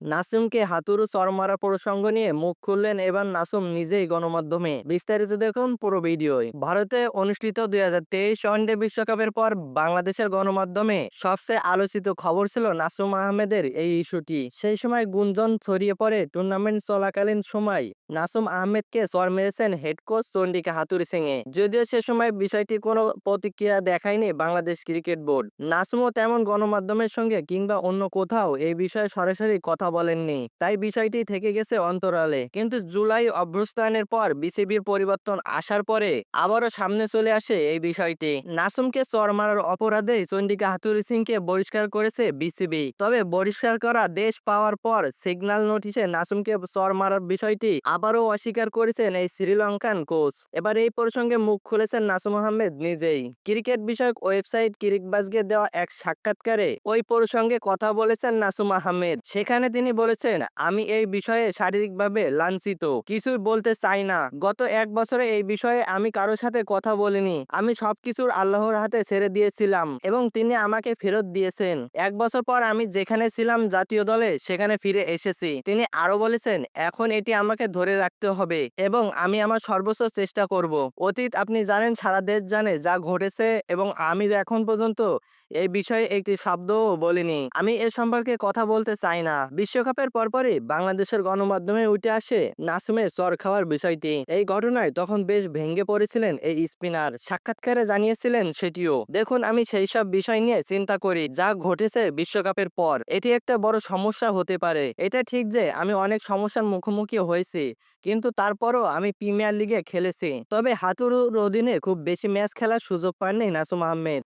নাসুমকে হাতুড়ু চর মারা প্রসঙ্গ নিয়ে মুখ খুললেন এবার নাসুম নিজেই গণমাধ্যমে। বিস্তারিত দেখুন পুরো ভিডিওয়। ভারতে অনুষ্ঠিত দুই হাজার তেইশ ওয়ানডে বিশ্বকাপের পর বাংলাদেশের গণমাধ্যমে সবচেয়ে আলোচিত খবর ছিল নাসুম আহমেদের এই ইস্যুটি। সেই সময় গুঞ্জন ছড়িয়ে পড়ে টুর্নামেন্ট চলাকালীন সময় নাসুম আহমেদকে চর মেরেছেন হেড কোচ চন্ডিকা হাতুরি সিংয়ে। যদিও সে সময় বিষয়টি কোনো প্রতিক্রিয়া দেখায়নি বাংলাদেশ ক্রিকেট বোর্ড। নাসুমও তেমন গণমাধ্যমের সঙ্গে কিংবা অন্য কোথাও এই বিষয়ে সরাসরি কথা বলেননি। তাই বিষয়টি থেকে গেছে অন্তরালে। কিন্তু জুলাই অভ্যস্থানের পর বিসিবির পরিবর্তন আসার পরে আবারও সামনে চলে আসে এই বিষয়টি। নাসুমকে চর মারার অপরাধে চন্ডিকা হাতুরি সিংকে বহিষ্কার করেছে বিসিবি। তবে বহিষ্কার করা দেশ পাওয়ার পর সিগন্যাল নোটিশে নাসুমকে চর মারার বিষয়টি আবারও অস্বীকার করেছেন এই শ্রীলঙ্কান কোচ। এবার এই প্রসঙ্গে মুখ খুলেছেন নাসুম আহমেদ নিজেই। ক্রিকেট বিষয়ক ওয়েবসাইট ক্রিকবাজকে দেওয়া এক সাক্ষাৎকারে ওই প্রসঙ্গে কথা বলেছেন নাসুম আহমেদ। সেখানে তিনি বলেছেন, আমি এই বিষয়ে শারীরিকভাবে লাঞ্ছিত। কিছুই বলতে চাই না। গত এক বছরে এই বিষয়ে আমি কারোর সাথে কথা বলিনি। আমি সবকিছুর আল্লাহর হাতে ছেড়ে দিয়েছিলাম এবং তিনি আমাকে ফেরত দিয়েছেন। এক বছর পর আমি যেখানে ছিলাম জাতীয় দলে, সেখানে ফিরে এসেছি। তিনি আরও বলেছেন, এখন এটি আমাকে ধরে রাখতে হবে এবং আমি আমার সর্বোচ্চ চেষ্টা করব। অতীত আপনি জানেন, সারা দেশ জানে যা ঘটেছে এবং আমি এখন পর্যন্ত এই বিষয়ে একটি শব্দও বলিনি। আমি এ সম্পর্কে কথা বলতে চাই না। বিশ্বকাপের পরপরই বাংলাদেশের গণমাধ্যমে উঠে আসে নাসুমের চর খাওয়ার বিষয়টি। এই ঘটনায় তখন বেশ ভেঙে পড়েছিলেন এই স্পিনার। সাক্ষাৎকারে জানিয়েছিলেন সেটিও, দেখুন, আমি সেই সব বিষয় নিয়ে চিন্তা করি, যা ঘটেছে বিশ্বকাপের পর। এটি একটা বড় সমস্যা হতে পারে। এটা ঠিক যে আমি অনেক সমস্যার মুখোমুখি হয়েছি, কিন্তু তারপরও আমি প্রিমিয়ার লিগে খেলেছি। তবে হাতুরুর অধীনে খুব বেশি ম্যাচ খেলার সুযোগ পাননি নাসুম আহমেদ।